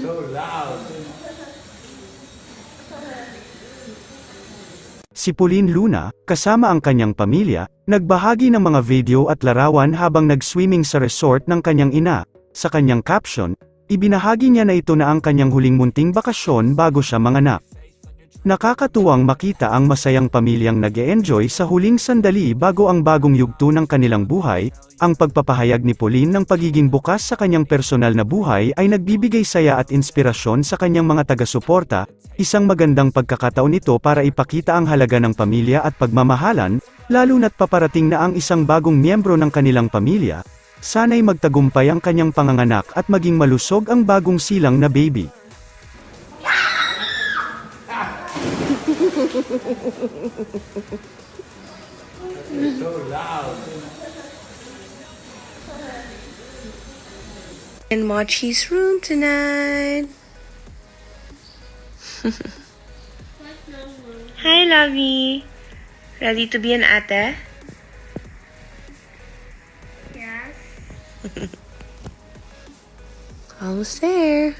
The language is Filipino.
so loud. Si Pauline Luna, kasama ang kanyang pamilya, nagbahagi ng mga video at larawan habang nag-swimming sa resort ng kanyang ina. Sa kanyang caption, ibinahagi niya na ito na ang kanyang huling munting bakasyon bago siya manganak. Nakakatuwang makita ang masayang pamilyang nag enjoy sa huling sandali bago ang bagong yugto ng kanilang buhay, ang pagpapahayag ni Pauline ng pagiging bukas sa kanyang personal na buhay ay nagbibigay saya at inspirasyon sa kanyang mga taga-suporta, isang magandang pagkakataon ito para ipakita ang halaga ng pamilya at pagmamahalan, lalo na't paparating na ang isang bagong miyembro ng kanilang pamilya, sana'y magtagumpay ang kanyang panganganak at maging malusog ang bagong silang na baby. So loud. In Mochi's room tonight. Hi, Lovey. Ready to be an ate? Yes. Almost there.